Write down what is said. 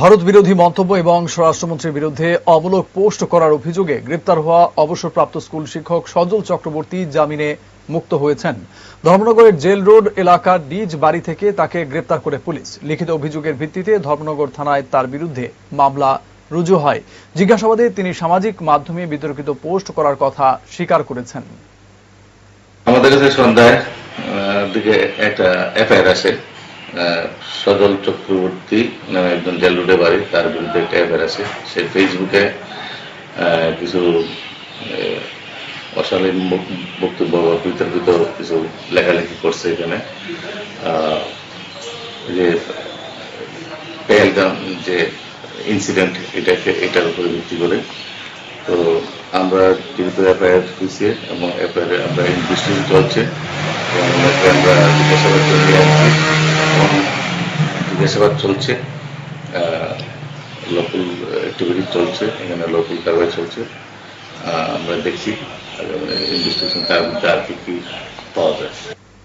ভারত বিরোধী মন্তব্য এবং স্বরাষ্ট্রমন্ত্রীর বিরুদ্ধে অবলোক পোস্ট করার অভিযোগে গ্রেপ্তার হওয়া অবসরপ্রাপ্ত স্কুল শিক্ষক সজল চক্রবর্তী জামিনে মুক্ত হয়েছেন। ধর্মনগরের জেল রোড এলাকার নিজ বাড়ি থেকে তাকে গ্রেপ্তার করে পুলিশ। লিখিত অভিযোগের ভিত্তিতে ধর্মনগর থানায় তার বিরুদ্ধে মামলা রুজু হয়। জিজ্ঞাসাবাদে তিনি সামাজিক মাধ্যমে বিতর্কিত পোস্ট করার কথা স্বীকার করেছেন। আমাদের কাছে সন্ধ্যায় দিকে একটা এফআইআর আছে সজল চক্রবর্তী নামে একজন জেল রোডে বাড়ি, তার বিরুদ্ধে একটা এফআইআর আছে। সে ফেসবুকে কিছু অশালীন বক্তব্য বা বিতর্কিত কিছু লেখালেখি করছে এখানে। যে পেহেলগাম, যে ইনসিডেন্ট এটাকে, এটার উপরে ভিত্তি করে। তো আমরা যেহেতু এফআইআর হয়েছে এবং এফআইআর আমরা ইনভেস্টিগেশন চলছে, এবং আমরা জিজ্ঞাসাবাদ করে জিজ্ঞাসাবাদ চলছে লোকাল অ্যাক্টিভিটি চলছে, এখানে লোকাল কারবার চলছে। আমরা দেখছি ইনভেস্টিগেশন তার মধ্যে আর কি পাওয়া যায়।